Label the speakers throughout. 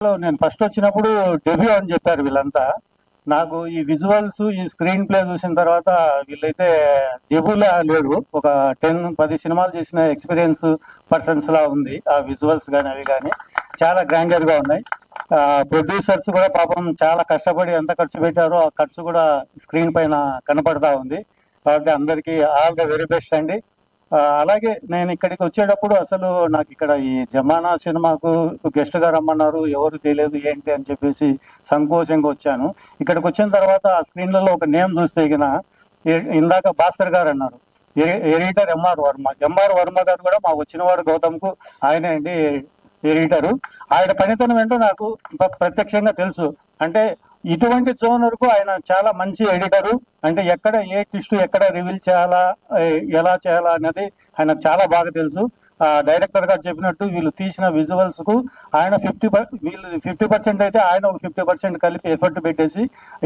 Speaker 1: నేను ఫస్ట్ వచ్చినప్పుడు డెబ్యూ అని చెప్పారు వీళ్ళంతా. నాకు ఈ విజువల్స్ ఈ స్క్రీన్ ప్లే చూసిన తర్వాత వీళ్ళైతే డెబ్యూలా లేడు ఒక టెన్ పది సినిమాలు చేసిన ఎక్స్పీరియన్స్ పర్సన్స్ లా ఉంది ఆ విజువల్స్ కానీ అవి కానీ చాలా గ్రాండర్గా ఉన్నాయి. ప్రొడ్యూసర్స్ కూడా పాపం చాలా కష్టపడి ఎంత ఖర్చు పెట్టారో ఆ ఖర్చు కూడా స్క్రీన్ పైన కనపడతా ఉంది. కాబట్టి అందరికీ ఆల్ ద వెరీ బెస్ట్ అండి. అలాగే నేను ఇక్కడికి వచ్చేటప్పుడు అసలు నాకు ఇక్కడ ఈ జమానా సినిమాకు గెస్ట్గా రమ్మన్నారు. ఎవరు తెలియదు ఏంటి అని చెప్పేసి సంకోచంగా వచ్చాను. ఇక్కడికి వచ్చిన తర్వాత ఆ స్క్రీన్లలో ఒక నేమ్ చూస్తే గిన ఏ- ఇందాక భాస్కర్ గారు అన్నారు. Editor MR Varma. MR Varma garu కూడా మా వచ్చినవాడు గౌతమ్కు ఆయనే అండి ఎడిటరు. ఆయన పనితనం ఏంటో నాకు ప్రత్యక్షంగా తెలుసు. అంటే ఇటువంటి జోనర్కు ఆయన చాలా మంచి ఎడిటరు. అంటే ఎక్కడ ఏ ట్విస్ట్ ఎక్కడ రివీల్ చేయాలా ఎలా చేయాలా అనేది ఆయన చాలా బాగా తెలుసు. ఆ డైరెక్టర్ గారు చెప్పినట్టు వీళ్ళు తీసిన విజువల్స్కు ఆయన ఫిఫ్టీ వీళ్ళు ఫిఫ్టీ పర్సెంట్ అయితే ఆయన ఒక ఫిఫ్టీ పర్సెంట్ కలిపి ఎఫర్ట్ పెట్టేసి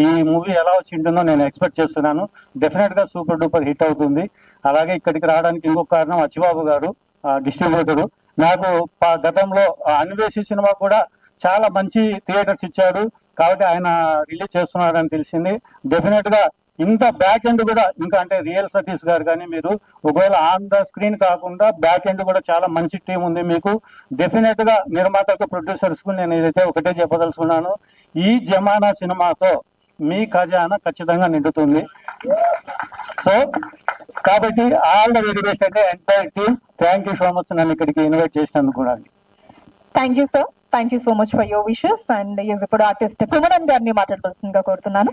Speaker 1: ఈ మూవీ ఎలా వచ్చి ఉంటుందో నేను ఎక్స్పెక్ట్ చేస్తున్నాను. డెఫినెట్గా సూపర్ డూపర్ హిట్ అవుతుంది. అలాగే ఇక్కడికి రావడానికి ఇంకొక కారణం అచ్చిబాబు గారు డిస్ట్రిబ్యూటరు నాకు గతంలో అన్వేషి సినిమా కూడా చాలా మంచి థియేటర్స్ ఇచ్చాడు. కాబట్టి ఆయన రిలీజ్ చేస్తున్నారని తెలిసింది. డెఫినెట్గా ఇంత బ్యాక్ ఎండ్ కూడా ఇంకా అంటే రియల్ సతీష్ గారు కానీ మీరు ఒకవేళ ఆన్ ద స్క్రీన్ కాకుండా బ్యాక్ ఎండ్ కూడా చాలా మంచి టీం ఉంది మీకు. డెఫినెట్గా నిర్మాతకు ప్రొడ్యూసర్స్కు నేను ఏదైతే ఒకటే చెప్పదలుచుకున్నాను ఈ జమానా సినిమాతో మీ ఖజానా ఖచ్చితంగా నిండుతుంది. సో కాబట్టి ఆల్ ద వెరీ బెస్ట్ అంటే entire team thank you so much నన్ను ఇక్కడికి ఇన్వైట్ చేసినందుకు కూడా.
Speaker 2: Thank you sir thank you so much for your wishes and ఇప్పుడు ఆర్టిస్ట్ కుమరన్ గారిని మాట్లాడవలసిందిగా కోరుతున్నాను.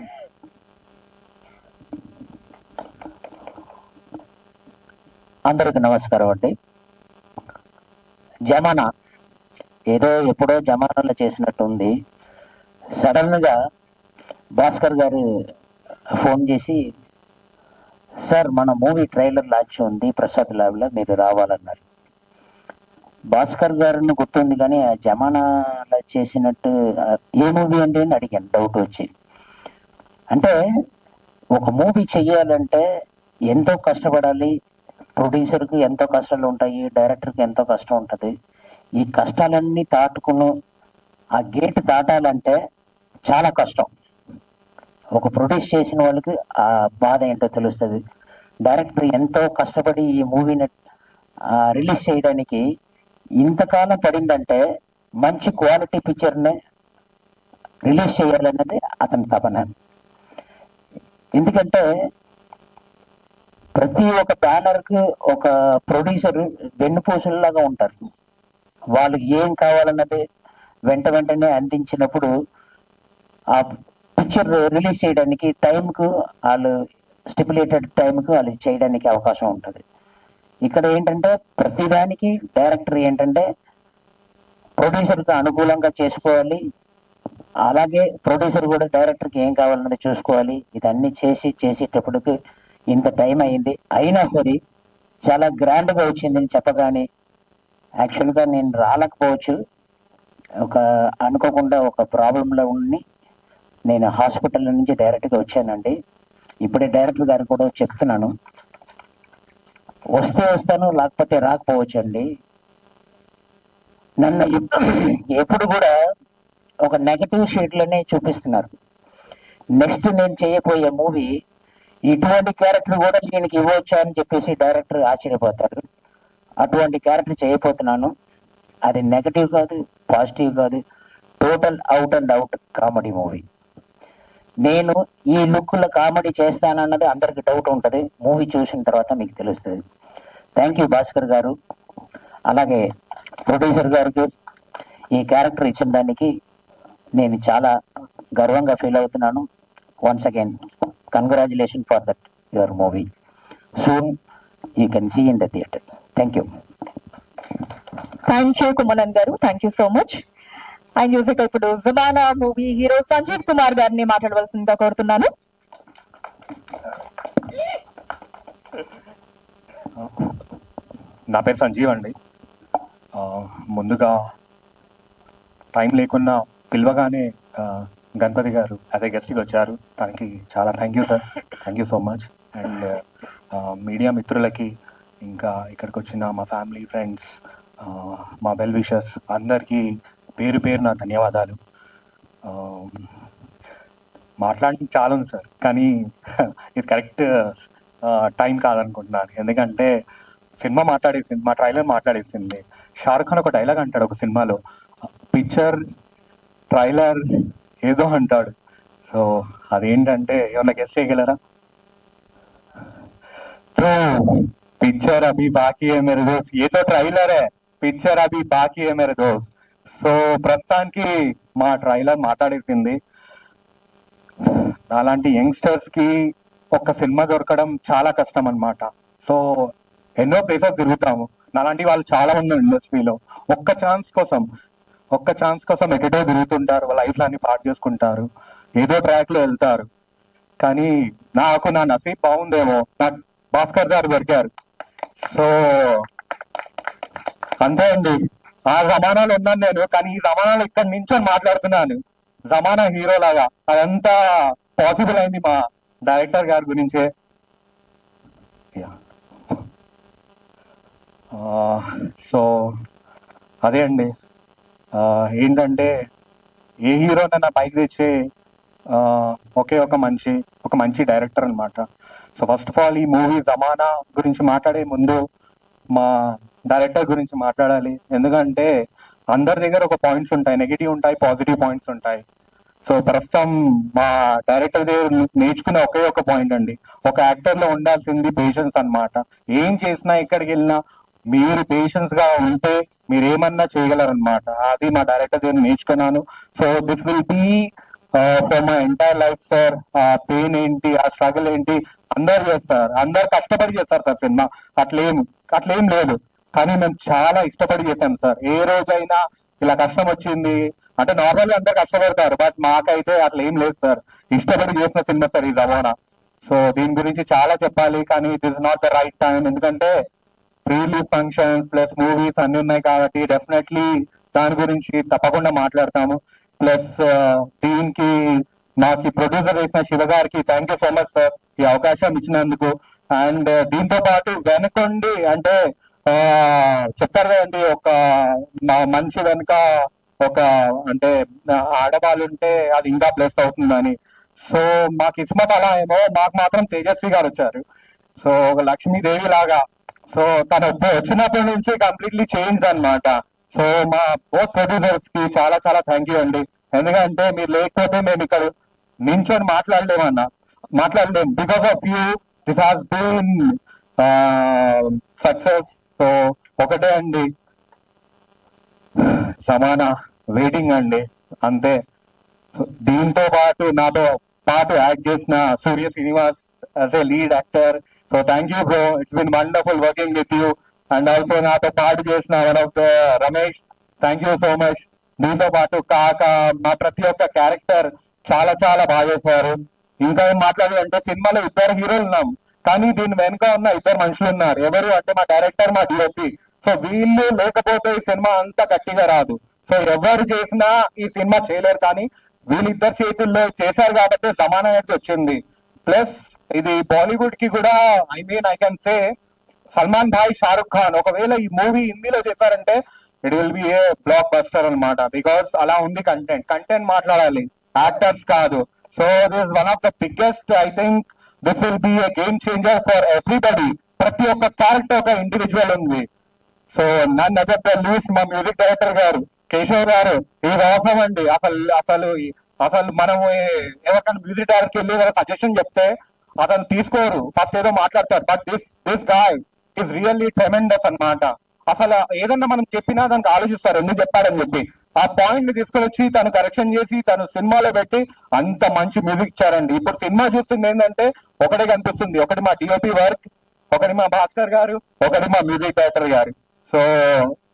Speaker 3: అందరికి నమస్కారం అండి. జమానా ఏదో ఎప్పుడో జమానాలో చేసినట్టుంది. సడన్గా సడన్గా భాస్కర్ గారు ఫోన్ చేసి సార్ మన మూవీ ట్రైలర్ లాంచ్ ఉంది ప్రసాద్ ల్యాబ్లో మీరు రావాలన్నారు. భాస్కర్ గారిని గుర్తుంది కానీ ఆ జమానాలో చేసినట్టు ఏ మూవీ అండి అని అడిగాను డౌట్ వచ్చి. అంటే ఒక మూవీ చెయ్యాలంటే ఎంతో కష్టపడాలి ప్రొడ్యూసర్కి ఎంతో కష్టాలు ఉంటాయి డైరెక్టర్కి ఎంతో కష్టం ఉంటుంది. ఈ కష్టాలన్నీ దాటుకును ఆ గేట్ దాటాలంటే చాలా కష్టం. ఒక ప్రొడ్యూస్ చేసిన వాళ్ళకి ఆ బాధ ఏంటో తెలుస్తుంది. డైరెక్టర్ ఎంతో కష్టపడి ఈ మూవీని రిలీజ్ చేయడానికి ఇంతకాలం పడిందంటే మంచి క్వాలిటీ పిక్చర్ని రిలీజ్ చేయాలన్నది అతని తపన. ఎందుకంటే ప్రతి ఒక్క బ్యానర్కి ఒక ప్రొడ్యూసర్ వెన్నుపూసలాగా ఉంటారు. వాళ్ళకి ఏం కావాలన్నది వెంట వెంటనే అందించినప్పుడు ఆ పిక్చర్ రిలీజ్ చేయడానికి టైంకు వాళ్ళు స్టిపులేటెడ్ టైంకు వాళ్ళు చేయడానికి అవకాశం ఉంటుంది. ఇక్కడ ఏంటంటే ప్రతిదానికి డైరెక్టర్ ఏంటంటే ప్రొడ్యూసర్కి అనుకూలంగా చేసుకోవాలి. అలాగే ప్రొడ్యూసర్ కూడా డైరెక్టర్కి ఏం కావాలన్నది చూసుకోవాలి. ఇదన్నీ చేసి చేసేటప్పటికి ఇంత టైం అయింది. అయినా సరే చాలా గ్రాండ్గా వచ్చిందని చెప్పగానే యాక్చువల్గా నేను రాలేకపోవచ్చు. ఒక అనుకోకుండా ఒక ప్రాబ్లంలో ఉండి నేను హాస్పిటల్ నుంచి డైరెక్ట్గా వచ్చానండి. ఇప్పుడే డైరెక్టర్ గారు కూడా చెప్తున్నాను. వస్తే వస్తాను లేకపోతే రాకపోవచ్చు అండి నన్ను ఎప్పుడు కూడా ఒక నెగటివ్ షేడ్లోనే చూపిస్తున్నారు. నెక్స్ట్ నేను చేయబోయే మూవీ ఇటువంటి క్యారెక్టర్ కూడా దీనికి ఇవ్వచ్చా అని చెప్పేసి డైరెక్టర్ ఆశ్చర్యపోతారు అటువంటి క్యారెక్టర్ చేయబోతున్నాను. అది నెగటివ్ కాదు పాజిటివ్ కాదు total out and out comedy movie. నేను ఈ లుక్లో కామెడీ చేస్తానన్నది అందరికి డౌట్ ఉంటుంది. మూవీ చూసిన తర్వాత మీకు తెలుస్తుంది. థ్యాంక్ యూ భాస్కర్ గారు. అలాగే ప్రొడ్యూసర్ గారికి ఈ క్యారెక్టర్ ఇచ్చిన దానికి నేను చాలా గర్వంగా ఫీల్ అవుతున్నాను. Once again congratulation for that your movie soon you can see in the theatre thank you
Speaker 2: thank you Kumalan garu. Thank you so much and ఇక ఇప్పుడు జమానా మూవీ హీరో సంజీవ్ కుమార్ గారిని మాట్లాడవలసిందిగా కోరుతున్నాను.
Speaker 4: నా పేరు సంజీవ్ అండి. ముందుగా టైం లేకున్నా పిలవగానే గణపతి గారు యాజ్ ఎ గెస్ట్కి వచ్చారు. దానికి చాలా thank you sir thank you so much and media మిత్రులకి ఇంకా ఇక్కడికి వచ్చిన మా ఫ్యామిలీ ఫ్రెండ్స్ మా వెల్ విషర్స్ అందరికీ పేరు పేరు నా ధన్యవాదాలు. ఆ, మాట్లాడడానికి చాలా ఉంది సార్ కానీ ఇది కరెక్ట్ టైం కాదనుకుంటున్నాను. ఎందుకంటే సినిమా మాట్లాడేసింది మా ట్రైలర్ మాట్లాడేసింది షారుఖ్ ఖాన్ ఒక డైలాగ్ అంటాడు ఒక సినిమాలో. పిక్చర్ ట్రైలర్ ఏదో అంటాడు. సో అదేంటంటే ఏమన్నా గెస్ చేయగలరా? ట్రూ పిక్చర్ అభి బాకీ ఏ మేరే దోస్ ఏదో ట్రైలరే పిక్చర్ అభి బాకీ ఏ మేరే దోస్ సో ప్రస్తుతానికి మా ట్రైలర్ మాట్లాడేసింది అలాంటి యంగ్స్టర్స్కి ఒక సినిమా దొరకడం చాలా కష్టం అనమాట సో ఎన్నో ప్లేసెస్ తిరుగుతాము. నాలాంటి వాళ్ళు చాలా మంది ఇండస్ట్రీలో ఒక్క ఛాన్స్ కోసం ఒక్క ఛాన్స్ కోసం ఎక్కడో తిరుగుతుంటారు. వాళ్ళ లైఫ్ అన్ని పాటు చేసుకుంటారు. ఏదో ట్రాక్లో వెళ్తారు. కానీ నాకు నా నసీబ్ బాగుందేమో. నాకు భాస్కర్ గారు దొరికారు. సో అంతే అండి. ఆ రమాణాలు ఉన్నాను నేను. కానీ ఈ జమానాలో ఇక్కడ నించొని మాట్లాడుతున్నాను. జమానా హీరో లాగా. అదంతా పాసిబుల్ అయింది మా డైరెక్టర్ గారి గురించే Yeah. ఆ, సో అదే అండి. ఏంటంటే ఏ హీరోనైనా పైకి తెచ్చే ఒకే ఒక మనిషి ఒక మంచి డైరెక్టర్ అన్నమాట. సో ఫస్ట్ ఆఫ్ ఆల్ ఈ మూవీ జమానా గురించి మాట్లాడే ముందు మా డైరెక్టర్ గురించి మాట్లాడాలి. ఎందుకంటే అందరి దగ్గర ఒక పాయింట్స్ ఉంటాయి. నెగిటివ్ ఉంటాయి పాజిటివ్ పాయింట్స్ ఉంటాయి. సో ప్రస్తుతం మా డైరెక్టర్ దగ్గర నేర్చుకునే ఒకే ఒక పాయింట్ అండి. ఒక యాక్టర్లో ఉండాల్సింది పేషెన్స్ అన్నమాట. ఏం చేసినా ఎక్కడికి వెళ్ళినా మీరు పేషెన్స్గా ఉంటే మీరు ఏమన్నా చేయగలరనమాట అది మా డైరెక్టర్ దగ్గర నేర్చుకున్నాను. So this will be for my entire life sir ఆ పెయిన్ ఏంటి ఆ స్ట్రగుల్ ఏంటి అందరు చేస్తారు అందరు కష్టపడి చేస్తారు సార్ సినిమా. అట్లేం అట్లేం లేదు. కానీ మేము చాలా ఇష్టపడి చేసాం సార్ ఏ రోజైనా ఇలా కష్టం వచ్చింది అంటే నార్మల్ అందరు కష్టపడతారు బట్ మాకైతే అట్లా ఏం లేదు సార్ ఇష్టపడి చేసిన సినిమా సార్ ఈ రవాణా. సో దీని గురించి చాలా చెప్పాలి కానీ it is not the right time ఎందుకంటే రిలీజ్ ఫంక్షన్స్ ప్లస్ మూవీస్ అన్ని ఉన్నాయి కాబట్టి డెఫినెట్లీ దాని గురించి తప్పకుండా మాట్లాడతాము. ప్లస్ దీనికి నాకు ప్రొడ్యూసర్ వేసిన శివ గారికి thank you so much sir ఈ అవకాశం ఇచ్చినందుకు. అండ్ దీంతో పాటు వెనకండి అంటే చెప్తారు చెప్పారు కదండి ఒక మా- మనిషి వెనుక ఒక అంటే ఆడవాళ్ళు ఉంటే అది ఇంకా ప్లస్ అవుతుందని. సో మాకు ఇస్మత్ అలా ఏమో మాకు మాత్రం తేజస్వి గారు వచ్చారు. సో ఒక లక్ష్మీదేవి లాగా సో తను వచ్చినప్పటి నుంచి కంప్లీట్లీ చేంజ్ అన్నమాట. సో మా బోత్ ప్రొడ్యూసర్స్కి చాలా చాలా థ్యాంక్ యూ అండి. ఎందుకంటే మీరు లేకపోతే మేము ఇక్కడ నించొని మాట్లాడలేమన్నా మాట్లాడలేము. Because of you this has been success so ఒకటే అండి. సమాన వెయిటింగ్ అండి. అంతే. దీంతో పాటు నాతో పాటు యాక్ట్ చేసిన Surya Srinivas as a lead actor so thank you bro it's been wonderful working with you and also నాతో పాటు చేసిన one of the Ramesh thank you so much దీంతో పాటు కాక మా ప్రతి ఒక్క క్యారెక్టర్ చాలా చాలా బాగా చేశారు. ఇంకా ఏం మాట్లాడాలంటే సినిమాలో ఇద్దరు హీరోలు ఉన్నాం. కానీ దీని వెనుక ఉన్న ఇద్దరు మనుషులు ఉన్నారు. ఎవరు అంటే మా డైరెక్టర్ మా డిఓపి సో వీళ్ళు లేకపోతే ఈ సినిమా అంత గట్టిగా రాదు. సో ఎవరు చేసినా ఈ సినిమా చేయలేరు కానీ వీళ్ళిద్దరు చేతుల్లో చేశారు కాబట్టి సమానం అయితే వచ్చింది. ప్లస్ ఇది బాలీవుడ్కి కూడా I mean I can say Salman bhai Shahrukh Khan ఒకవేళ ఈ మూవీ హిందీలో చెప్పారంటే it will be a blockbuster అన్నమాట. బికాస్ అలా ఉంది కంటెంట్ కంటెంట్ మాట్లాడాలి. యాక్టర్స్ కాదు. So this one of the biggest I think this will be a game changer for everybody ప్రతి ఒక్క క్యారెక్టర్ ఒక ఇండివిజువల్ ఉంది. సో నన్ను అదే లూస్ మా మ్యూజిక్ డైరెక్టర్ గారు కేశవ్ గారు ఇది అవసరం అండి. అసలు అసలు అసలు మనం ఎవరికైనా మ్యూజిక్ డైరెక్టర్ వెళ్ళి సజెషన్ చెప్తే అతను తీసుకోరు. ఫస్ట్ ఏదో మాట్లాడతారు but this this guy is really tremendous అన్నమాట. అసలు ఏదన్నా మనం చెప్పినా దానికి ఆలోచిస్తారు. ఎందుకు చెప్పాడని చెప్పి. ఆ పాయింట్ని తీసుకొని వచ్చి తను కరెక్షన్ చేసి తను సినిమాలో పెట్టి అంత మంచి మ్యూజిక్ ఇచ్చారండి. ఇప్పుడు సినిమా చూస్తుంది ఏంటంటే ఒకటే కనిపిస్తుంది. ఒకటి మా డిఓపి వర్క్ ఒకటి మా భాస్కర్ గారు ఒకటి మా మ్యూజిక్ డైరెక్టర్ గారు. So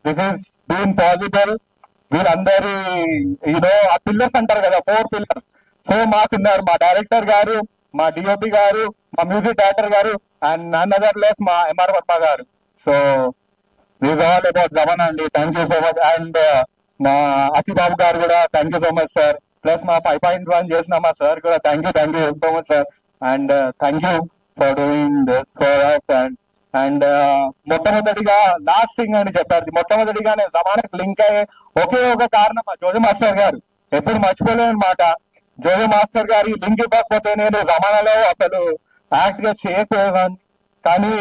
Speaker 4: this is been possible వీళ్ళందరి యూనో ఆ పిల్లర్స్ అంటారు కదా ఫోర్ పిల్లర్స్ సో మాకున్నారు మా డైరెక్టర్ గారు మా డిఓపి గారు మా మ్యూజిక్ డైరెక్టర్ గారు అండ్ నన్ అదర్ లెస్ మా MR Varma garu. So these all about జవన్ అండి. Thank you so much and uh, మా అచిబాబు గారు కూడా thank you so much sir plus మా ఫైవ్ పాయింట్ వన్ చేసిన మా సార్ కూడా thank you thank you so much sir and thank you for doing this for us and and uh, మొట్టమొదటిగా last thing అని చెప్పారు. మొట్టమొదటిగానే జమానాకి link అయ్యే ఒకే ఒక కారణం మా జోజి మాస్టర్ గారు. ఎప్పుడు మర్చిపోలేని మాట. జోగి మాస్టర్ గారి లింక్ ఇవ్వకపోతే నేను జమానాలో అసలు యాక్ట్గా చేయకపోయేవాడిని కానీ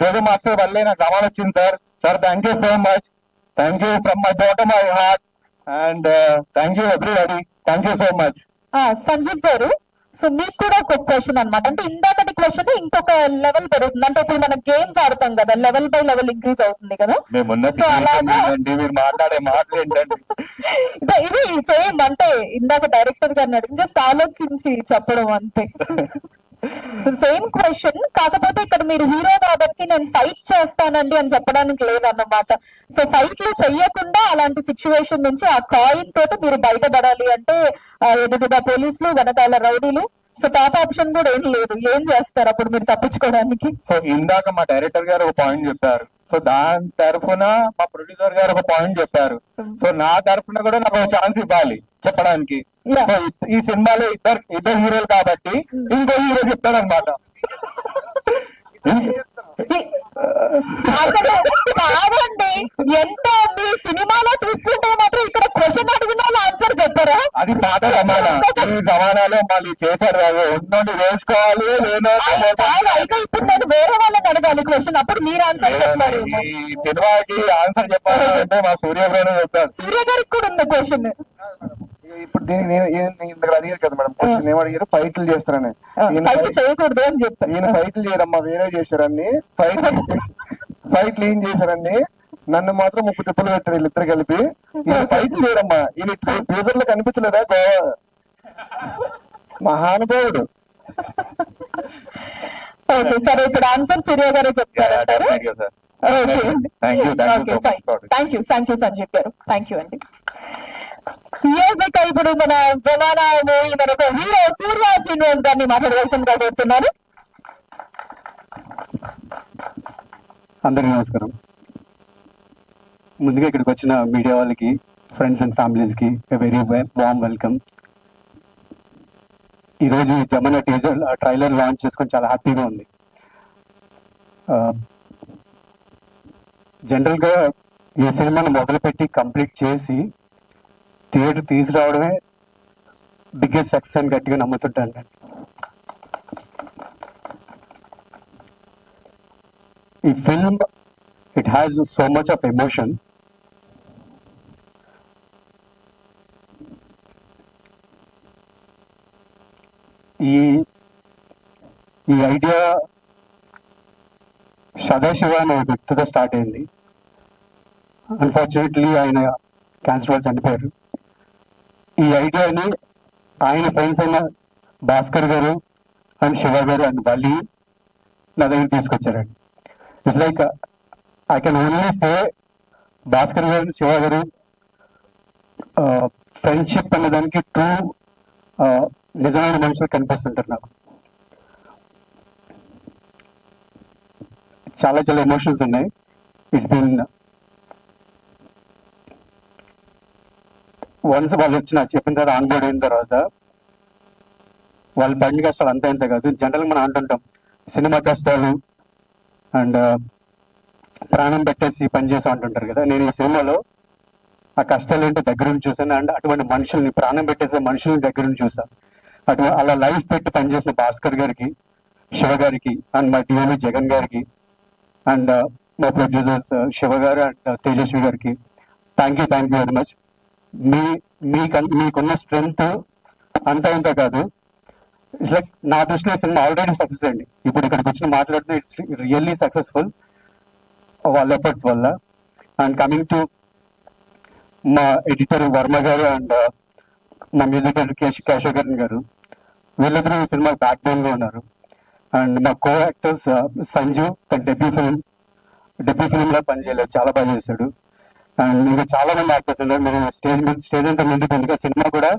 Speaker 4: జోగి మాస్టర్ వల్లే నాకు జమాన్ వచ్చింది sir. Sir thank you so much thank you from my bottom my heart and thank you everybody thank you so much
Speaker 2: Sanjeev garu so మీకు కూడా ఒక క్వశ్చన్ అన్నమాట. అంటే ఇందాకటి క్వశ్చన్ ఇంకొక లెవెల్ పెరుగుతుంది. అంటే ఇప్పుడు మనం గేమ్స్ ఆడతాం కదా లెవెల్ బై లెవెల్ ఇంక్రీజ్ అవుతుంది కదా. So, అలాగా-
Speaker 4: మాట్లాడే మాటలు ఏంటండి
Speaker 2: అంటే ఇది సేమ్ అంటే ఇందాక డైరెక్టర్ గారిని అడిగి జస్ట్ ఆలోచించి చెప్పడం అంతే. సో సేమ్ క్వశ్చన్ కాకపోతే ఇక్కడ మీరు హీరో కాబట్టి నేను ఫైట్ చేస్తానండి అని చెప్పడానికి లేదన్నమాట. సో ఫైట్లో చెయ్యకుండా అలాంటి సిచ్యువేషన్ నుంచి ఆ కాయిన్ తోటి మీరు బయటపడాలి అంటే ఎదుగుదా పోలీసులు వెనకాల రౌడీలు. సో టాప్ ఆప్షన్ కూడా ఏం లేదు. ఏం చేస్తారు అప్పుడు మీరు తప్పించుకోవడానికి?
Speaker 4: సో ఇందాక మా డైరెక్టర్ గారు ఒక పాయింట్ చెప్పారు. సో దాని తరఫున మా ప్రొడ్యూసర్ గారు ఒక పాయింట్ చెప్పారు. సో నా తరఫున కూడా నాకు ఒక ఛాన్స్ ఇవ్వాలి. చెప్పడానికి. ఈ- సినిమాలో ఇద్దరు ఇద్దరు హీరోలు కాబట్టి ఇంకో హీరో చెప్తాడు అనమాట
Speaker 2: కాదండి ఎంత మీ సినిమాలో చూస్తుంటే మాత్రం ఇక్కడ క్వశ్చన్ అడిగిన ఆన్సర్ చెప్పారా?
Speaker 4: అది పాత జమానా ఈ జమానాలో మళ్ళీ చేశారు కాదు ఉన్నోళ్ళు వేసుకోవాలి
Speaker 2: అయితే ఇప్పుడు నేను వేరే వాళ్ళని అడగాలి క్వశ్చన్ అప్పుడు మీరు ఆన్సర్ చెప్పారు.
Speaker 4: ఈ సినిమాకి ఆన్సర్ చెప్పాలంటే మా సూర్యగ్రహణం చెప్తారు
Speaker 2: సూర్య గారికి కూడా ఉంది క్వశ్చన్
Speaker 5: ఇప్పుడు దీనికి నేను ఇంతకు అడిగారు కదా మేడం క్వశ్చన్ ఏం అడిగారు ఫైట్లు చేస్తారని.
Speaker 2: ఫైట్ చేయకూడదు అని చెప్పారు
Speaker 5: ఈయన ఫైట్లు చేయరమ్మా వేరే చేశారని. ఫైట్ ఫైట్లు ఏం చేశారని నన్ను మాత్రం ముప్పు తిప్పులు పెట్టారు వీళ్ళిద్దరు కలిపి. ఈయన ఫైట్ చేయరమ్మా. ఈయన టీజర్లో కనిపించలేదా గోవా? మహానుభావుడు
Speaker 2: ఓకే సరే ఇప్పుడు ఆన్సర్ సూర్య గారే చెప్తారంటారు
Speaker 4: thank you sir thank you thank you
Speaker 2: okay
Speaker 4: so much
Speaker 2: thank you thank you Sanjeev garu thank you అండి. Yes, ఇప్పుడు మన జమానా మన మనకు హీరో సూర్య శ్రీనివాస్ గారిని మాట్లాడవలసిందిగా కోరుతున్నాను.
Speaker 6: అందరికీ నమస్కారం. ముందుగా ఇక్కడికి వచ్చిన మీడియా వాళ్ళకి ఫ్రెండ్స్ అండ్ ఫ్యామిలీస్కి వెరీ వామ్ వెల్కమ్ ఈరోజు ఈ జమన టీజర్ ట్రైలర్ లాంచ్ చేసుకొని చాలా హ్యాపీగా ఉంది. జనరల్గా ఈ సినిమాను మొదలుపెట్టి కంప్లీట్ చేసి థియేటర్ తీసుకురావడమే బిగ్గెస్ట్ సక్సెస్ అని గట్టిగా నమ్ముతుంటాను నేను. ఈ film it has so much of emotion ఈ ఈ ఐడియా సదాశివ అనే వ్యక్తితో స్టార్ట్ అయింది. అన్ఫార్చునేట్లీ ఆయన క్యాన్సర్ వల్ల చనిపోయారు. ఈ ఐడియాని ఆయన ఫ్రెండ్స్ అయిన భాస్కర్ గారు అండ్ శివ గారు అండ్ బల్లి నా దగ్గర తీసుకొచ్చారండి. It's like I can only say Bhaskar garu Shiva garu friendship అనే దానికి ట్రూ నిజమైన మనుషులు కనిపిస్తుంటారు నాకు. చాలా చాలా ఎమోషన్స్ ఉన్నాయి. ఇట్స్ బీన్ వన్స్ వాళ్ళు వచ్చిన చెప్పిన తర్వాత ఆన్ బోర్డ్ అయిన తర్వాత వాళ్ళ బండి కష్టాలు అంత ఇంత కాదు. జనరల్ మనం అంటుంటాం సినిమా కష్టాలు అండ్ ప్రాణం పెట్టేసి పనిచేసి అంటుంటారు కదా. నేను ఈ సినిమాలో ఆ కష్టాలు ఏంటో దగ్గర నుంచి చూసాను అండ్ అటువంటి మనుషుల్ని ప్రాణం పెట్టేసే మనుషుల్ని దగ్గర నుంచి చూసాను అటు అలా లైఫ్ పెట్టి పనిచేసిన భాస్కర్ గారికి శివ గారికి అండ్ మా డిఓమి జగన్ గారికి అండ్ మా ప్రొడ్యూసర్స్ శివ గారు అండ్ తేజస్వి గారికి thank you thank you very much. మీ మీకు మీకున్న స్ట్రెంగ్త్ అంతా ఇంత కాదు. ఇట్స్ లైక్ నా దృష్టిలో సినిమా ఆల్రెడీ సక్సెస్ అండి ఇప్పుడు ఇక్కడికి వచ్చి మాట్లాడుతున్న ఇట్స్ రియల్లీ సక్సెస్ఫుల్ వాళ్ళ ఎఫర్ట్స్ వల్ల. అండ్ కమింగ్ టు మా editor Varma garu and uh, మా మ్యూజిక్ డైరెక్టర్ కేశవ్ గారు వీళ్ళిద్దరూ ఈ సినిమా బ్యాక్ బోన్గా ఉన్నారు. అండ్ మా కో యాక్టర్స్ సంజీవ్ తన డెబ్యూ ఫిల్మ్ డెబ్యూ ఫిల్మ్లో పనిచేయలేదు చాలా బాగా చేశాడు. ఇంకా చాలా మంది యాక్టర్స్ ఉన్నారు. మీరు స్టేజ్ మీద స్టేజ్ అంతా నిండిపోయింది సినిమా కూడా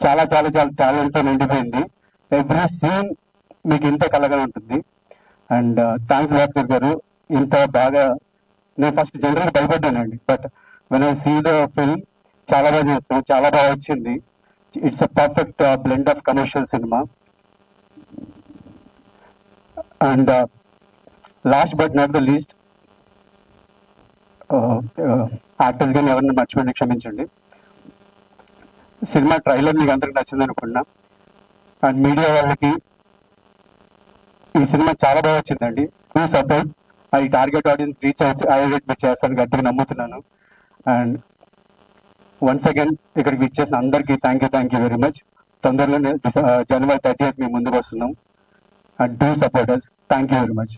Speaker 6: చాలా చాలా చాలా టాలెంట్తో నిండిపోయింది. ఎవ్రీ సీన్ మీకు ఇంత కలగా ఉంటుంది. అండ్ థ్యాంక్స్ uh, భాస్కర్ గారు. ఇంత బాగా నేను first general భయపడ్డానండి. But when I see the film చాలా బాగా చేస్తాం. చాలా బాగా వచ్చింది. It's a perfect blend of commercial cinema and last but not the least actors కానీ ఎవరిని మర్చిపోయిన క్షమించండి. సినిమా ట్రైలర్ మీకు అందరికి నచ్చింది అనుకున్నా. అండ్ మీడియా వాళ్ళకి ఈ సినిమా చాలా బాగా వచ్చిందండి. To support I target audience reach అవుతుంది అయ్యేటట్టు మీరు గట్టిగా నమ్ముతున్నాను. అండ్ వన్స్ అగైన్ ఇక్కడికి ఇచ్చేసిన అందరికీ thank you thank you very much తొందరలోనే జనవరి థర్టీ మీ ముందుకు వస్తున్నాం. And do supporters thank you very much